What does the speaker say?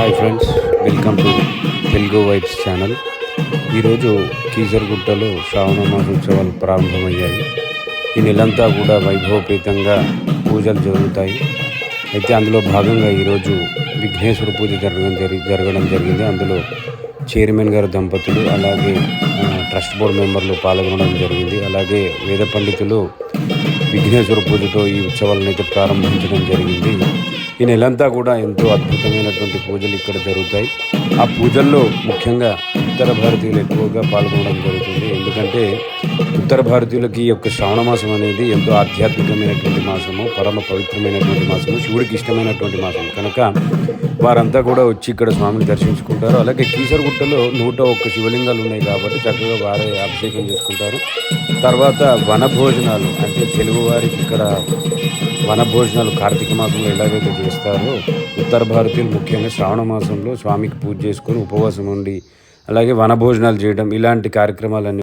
Hi friends welcome to Telugu vibes channel. ఈరోజు కీజర్గుట్టలో శ్రావణ మాసోత్సవాలు ప్రారంభమయ్యాయి. ఈ నెలంతా కూడా వైభవపేతంగా పూజలు జరుగుతాయి. అయితే అందులో భాగంగా ఈరోజు విఘ్నేశ్వర పూజ జరగడం జరి జరగడం జరిగింది. అందులో చైర్మన్ గారు దంపతులు అలాగే ట్రస్ట్ బోర్డు మెంబర్లు పాల్గొనడం జరిగింది. అలాగే వేద పండితులు విఘ్నేశ్వర పూజతో ఈ ఉత్సవాలను అయితే ప్రారంభించడం జరిగింది. ఈ నెలంతా కూడా ఎంతో అద్భుతమైనటువంటి పూజలు ఇక్కడ జరుగుతాయి. ఆ పూజల్లో ముఖ్యంగా ఉత్తర భారతీయులు ఎక్కువగా పాల్గొనడం జరుగుతుంది. ఎందుకంటే ఉత్తర భారతీయులకి ఈ యొక్క శ్రావణ మాసం అనేది ఎంతో ఆధ్యాత్మికమైనటువంటి మాసము పరమ పవిత్రమైనటువంటి మాసము శివుడికి ఇష్టమైనటువంటి మాసం. కనుక వారంతా కూడా వచ్చి ఇక్కడ స్వామిని దర్శించుకుంటారు. అలాగే కీసరగుట్టలో నూట ఒక్క శివలింగాలు ఉన్నాయి కాబట్టి చక్కగా వారే అభిషేకం చేసుకుంటారు. తర్వాత వన భోజనాలు అంటే తెలుగువారికి ఇక్కడ వన భోజనాలు కార్తీక మాసంలో ఎలాగైతే చేస్తారో ఉత్తర భారతీయులు ముఖ్యంగా శ్రావణ మాసంలో స్వామికి పూజ చేసుకొని ఉపవాసం ఉండి అలాగే వన భోజనాలు చేయడం ఇలాంటి కార్యక్రమాలన్నీ